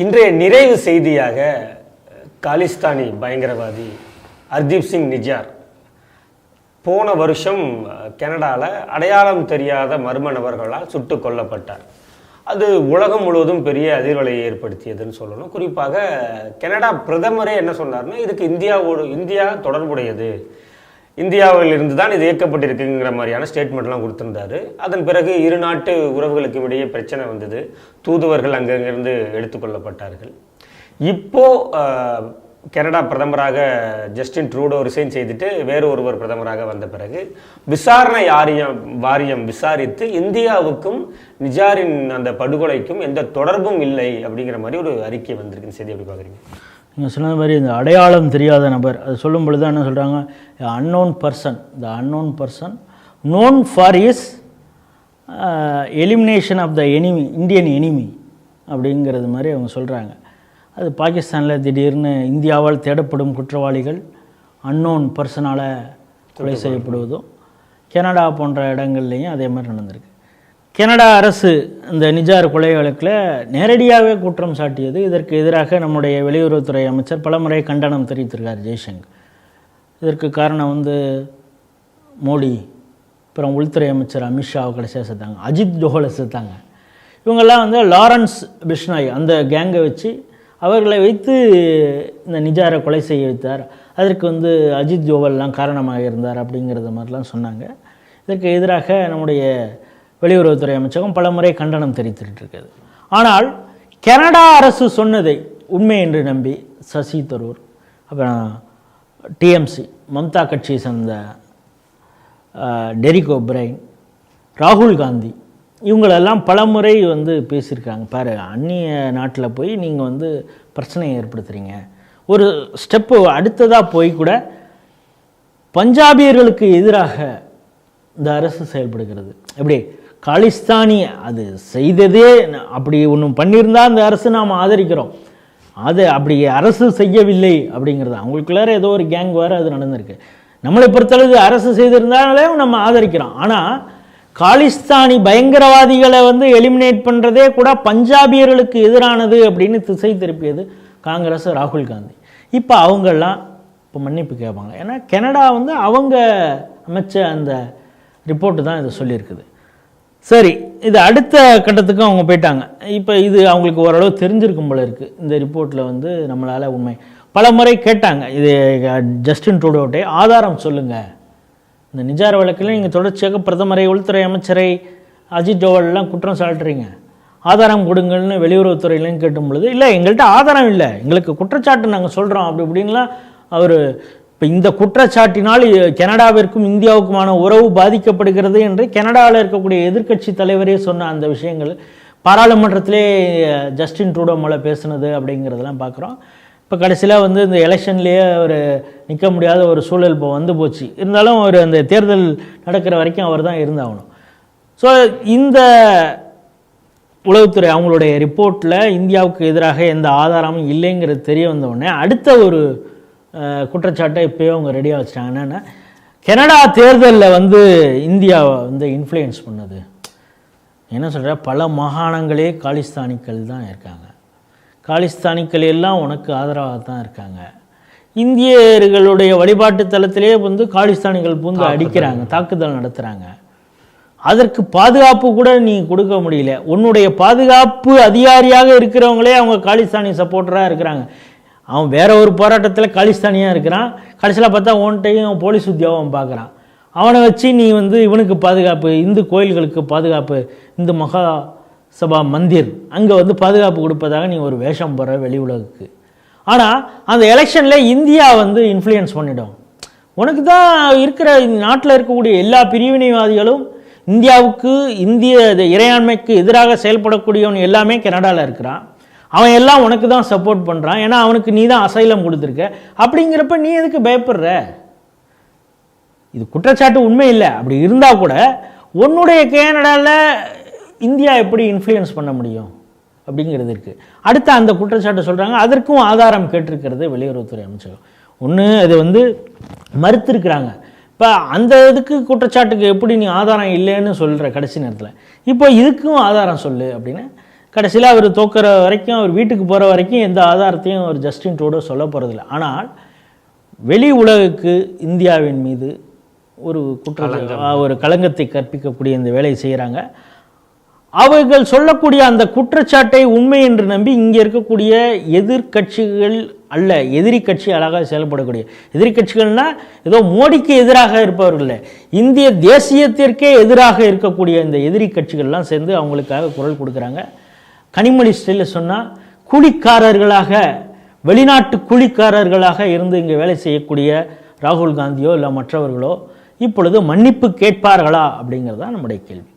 இன்றைய நிறைவு செய்தியாக காலிஸ்தானி பயங்கரவாதி ஹர்தீப் சிங் நிஜார் போன வருஷம் கனடாவில் அடையாளம் தெரியாத மர்ம நபர்களால் சுட்டு கொல்லப்பட்டார். அது உலகம் முழுவதும் பெரிய அதிர்வலையை ஏற்படுத்தியதுன்னு சொல்லணும். குறிப்பாக கனடா பிரதமரே என்ன சொன்னார்னா இதுக்கு இந்தியாவோடு இந்தியா தொடர்புடையது. இந்தியாவில் இருந்து தான் இது இயக்கப்பட்டிருக்குங்கிற மாதிரியான ஸ்டேட்மெண்ட்லாம் கொடுத்துருந்தாரு. அதன் பிறகு இரு நாட்டு உறவுகளுக்கும் இடையே பிரச்சனை வந்தது. தூதுவர்கள் அங்கங்கிருந்து எடுத்துக்கொள்ளப்பட்டார்கள் இப்போது கனடா பிரதமராக ஜஸ்டின் ட்ரூடோ ரிசைன் செய்துட்டு வேறு ஒருவர் பிரதமராக வந்த பிறகு விசாரணை ஆரியம் வாரியம் விசாரித்து இந்தியாவுக்கும் நிஜாரின் அந்த படுகொலைக்கும் எந்த தொடர்பும் இல்லை அப்படிங்கிற மாதிரி ஒரு அறிக்கை வந்திருக்கு. செய்தி எப்படி பார்க்குறீங்க? நீங்கள் சொன்ன மாதிரி இந்த அடையாளம் தெரியாத நபர் அது சொல்லும் பொழுது என்ன சொல்கிறாங்க unknown person the unknown person known for is elimination of the enemy Indian enemy அப்படிங்கிறது மாதிரி அவங்க சொல்கிறாங்க அது பாகிஸ்தானில் திடீர்னு இந்தியாவால் தேடப்படும் குற்றவாளிகள் அன்னோன் பர்சனால் கொலை செய்யப்படுவதும் கனடா போன்ற இடங்கள்லையும் அதே மாதிரி நடந்திருக்கு. கனடா அரசு இந்த நிஜார் கொலை வழக்கில் நேரடியாகவே குற்றம் சாட்டியது. இதற்கு எதிராக நம்முடைய வெளியுறவுத்துறை அமைச்சர் பலமுறை கண்டனம் தெரிவித்திருக்கார் ஜெய்சங்கர். இதற்கு காரணம் வந்து மோடி அப்புறம் உள்துறை அமைச்சர் அமித்ஷாவை கடைசியாக சேர்த்தாங்க அஜித் ஜோஹலை சேர்த்தாங்க இவங்கெல்லாம் வந்து லாரன்ஸ் பிஷ்னாய் அந்த கேங்கை வச்சு அவர்களை வைத்து இந்த நிஜாரை கொலை செய்ய வைத்தார். அதற்கு வந்து அஜித் ஜோவல்லாம் காரணமாக இருந்தார் அப்படிங்கிறது மாதிரிலாம் சொன்னாங்க. இதற்கு எதிராக நம்முடைய வெளியுறவுத்துறை அமைச்சகம் பலமுறை கண்டனம் தெரிவித்துட்டு இருக்குது ஆனால் கனடா அரசு சொன்னதை உண்மை என்று நம்பி சசி தரூர் அப்புறம் டிஎம்சி மம்தா கட்சியை சேர்ந்த அஹ், டெரிக் ஒப்ரைன் ராகுல் காந்தி இவங்களெல்லாம் பலமுறை வந்து பேசியிருக்காங்க. பாரு அந்நிய நாட்டில் போய் நீங்கள் வந்து பிரச்சனையை ஏற்படுத்துகிறீங்க ஒரு ஸ்டெப்பு அடுத்ததாக போய் கூட பஞ்சாபியர்களுக்கு எதிராக இந்த அரசு செயல்படுகிறது. எப்படி? காலிஸ்தானி அது செய்ததே அப்படி ஒன்றும் பண்ணியிருந்தால் அந்த அரசு நாம் ஆதரிக்கிறோம். அது அப்படி அரசு செய்யவில்லை அப்படிங்கிறது அவங்களுக்குள்ளார ஏதோ ஒரு கேங் வேறு அது நடந்திருக்கு. நம்மளை பொறுத்தளவு அரசு செய்திருந்தாலே நம்ம ஆதரிக்கிறோம். ஆனால் காலிஸ்தானி பயங்கரவாதிகளை வந்து எலிமினேட் பண்ணுறதே கூட பஞ்சாபியர்களுக்கு எதிரானது அப்படின்னு திசை திருப்பியது காங்கிரஸ் ராகுல் காந்தி. இப்போ அவங்கெல்லாம் இப்போ மன்னிப்பு கேட்பாங்க. ஏன்னா கனடா வந்து அவங்க அமைச்ச அந்த ரிப்போர்ட்டு தான் இதை சொல்லியிருக்குது. சரி இது அடுத்த கட்டத்துக்கு அவங்க போயிட்டாங்க. இப்போ இது அவங்களுக்கு ஓரளவு தெரிஞ்சிருக்கும் போல இருக்குது இந்த ரிப்போர்ட்டில் வந்து நம்மளால் உண்மை. பல முறை கேட்டாங்க. இது ஜஸ்டின் ட்ரூடோட்டே ஆதாரம் சொல்லுங்கள் இந்த நிஜார் வழக்கில் நீங்கள் தொடர்ச்சியாக பிரதமரை உள்துறை அமைச்சரை அஜித் டோவல்லாம் குற்றம் சாட்டுறீங்க. ஆதாரம் கொடுங்கள்னு வெளியுறவுத்துறையிலையும் கேட்டும் பொழுது இல்லை எங்கள்கிட்ட ஆதாரம் இல்லை. எங்களுக்கு குற்றச்சாட்டு நாங்கள் சொல்கிறோம் அப்படி இப்படின்லாம் அவர் இப்போ இந்த குற்றச்சாட்டினால் கனடாவிற்கும் இந்தியாவுக்குமான உறவு பாதிக்கப்படுகிறது என்று கனடாவில் இருக்கக்கூடிய எதிர்க்கட்சி தலைவரே சொன்ன அந்த விஷயங்கள் பாராளுமன்றத்திலே ஜஸ்டின் ட்ரூடோ மேலே பேசுனது அப்படிங்கிறதெல்லாம் பார்க்குறோம் இப்போ கடைசியில் வந்து இந்த எலெக்ஷன்லேயே ஒரு நிற்க முடியாத ஒரு சூழல் இப்போ வந்து போச்சு. இருந்தாலும் ஒரு அந்த தேர்தல் நடக்கிற வரைக்கும் அவர் தான் இருந்தாகணும். ஸோ இந்த உளவுத்துறை அவங்களுடைய ரிப்போர்ட்டில் இந்தியாவுக்கு எதிராக எந்த ஆதாரமும் இல்லைங்கிறது தெரிய வந்தவுடனே அடுத்த ஒரு குற்றச்சாட்டை இப்போயே அவங்க ரெடியாக வச்சிட்டாங்க. என்னென்னா கனடா தேர்தலில் வந்து இந்தியாவை வந்து இன்ஃப்ளூயன்ஸ் பண்ணுது. என்ன சொல்கிற பல மாகாணங்களே காலிஸ்தானிகள் தான் இருக்காங்க. காலிஸ்தானிகள் எல்லாம் உனக்கு ஆதரவாக தான் இருக்காங்க. இந்தியர்களுடைய வழிபாட்டு தலத்திலே வந்து காலிஸ்தானிகள் பூந்து அடிக்கிறாங்க தாக்குதல் நடத்துகிறாங்க அதற்கு பாதுகாப்பு கூட நீ கொடுக்க முடியல. உன்னுடைய பாதுகாப்பு அதிகாரியாக இருக்கிறவங்களே அவங்க காலிஸ்தானி சப்போர்ட்டராக இருக்கிறாங்க. அவன் வேற ஒரு போராட்டத்தில் காலிஸ்தானியாக இருக்கிறான். கடைசியில் பார்த்தா உன்கிட்டையும் அவன் போலீஸ் உத்தியோகம் பார்க்குறான். அவனை வச்சு நீ வந்து இவனுக்கு பாதுகாப்பு இந்து கோயில்களுக்கு பாதுகாப்பு இந்து மகா சபா மந்திர் அங்கே வந்து பாதுகாப்பு கொடுப்பதாக நீ ஒரு வேஷம் போடுற வெளி உலகுக்கு. ஆனால் அந்த எலெக்ஷனில் இந்தியா வந்து இன்ஃப்ளூயன்ஸ் பண்ணிடும். உனக்கு தான் இருக்கிற நாட்டில் இருக்கக்கூடிய எல்லா பிரிவினைவாதிகளும் இந்தியாவுக்கு இந்திய இறையாண்மைக்கு எதிராக செயல்படக்கூடியவன் எல்லாமே கனடாவில் இருக்கிறான். அவன் எல்லாம் உனக்கு தான் சப்போர்ட் பண்ணுறான் ஏன்னா அவனுக்கு நீ தான் அசைலம் கொடுத்துருக்க. அப்படிங்கிறப்ப நீ எதுக்கு பயப்படுற? இது குற்றச்சாட்டு உண்மை இல்லை. அப்படி இருந்தால் கூட உன்னுடைய கேனடாவில் இந்தியா எப்படி இன்ஃப்ளூயன்ஸ் பண்ண முடியும்? அப்படிங்கிறது இருக்குது அடுத்து அந்த குற்றச்சாட்டு சொல்கிறாங்க அதற்கும் ஆதாரம் கேட்டிருக்கிறது வெளியுறவுத்துறை அமைச்சகம். ஒன்று அது வந்து மறுத்திருக்கிறாங்க. இப்போ அந்த இதுக்கு குற்றச்சாட்டுக்கு எப்படி நீ ஆதாரம் இல்லைன்னு சொல்கிற கடைசி நேரத்தில். இப்போ இதுக்கும் ஆதாரம் சொல்லு அப்படின்னு கடைசியில் அவர் தோக்கிற வரைக்கும் அவர் வீட்டுக்கு போகிற வரைக்கும் எந்த ஆதாரத்தையும் அவர் ஜஸ்டின் ட்ரூடோ சொல்ல போகிறதில்ல ஆனால் வெளி உலகுக்கு இந்தியாவின் மீது ஒரு குற்ற ஒரு களங்கத்தை கற்பிக்கக்கூடிய இந்த வேலையை செய்கிறாங்க அவர்கள் சொல்லக்கூடிய அந்த குற்றச்சாட்டை உண்மை என்று நம்பி இங்கே இருக்கக்கூடிய எதிர்க்கட்சிகள் அல்ல எதிரி கட்சி அழகாக செயல்படக்கூடிய. எதிரி கட்சிகள்னா ஏதோ மோடிக்கு எதிராக இருப்பவர்கள் இந்திய தேசியத்திற்கே எதிராக இருக்கக்கூடிய இந்த எதிரி கட்சிகள்லாம் சேர்ந்து அவங்களுக்காக குரல் கொடுக்குறாங்க. கனிமொழி ஸ்டைலில் சொன்னால் கூலிக்காரர்களாக வெளிநாட்டு கூலிக்காரர்களாக இருந்து இங்கே வேலை செய்யக்கூடிய ராகுல் காந்தியோ இல்லை மற்றவர்களோ இப்பொழுது மன்னிப்பு கேட்பார்களா அப்படிங்கிறது தான் நம்முடைய கேள்வி.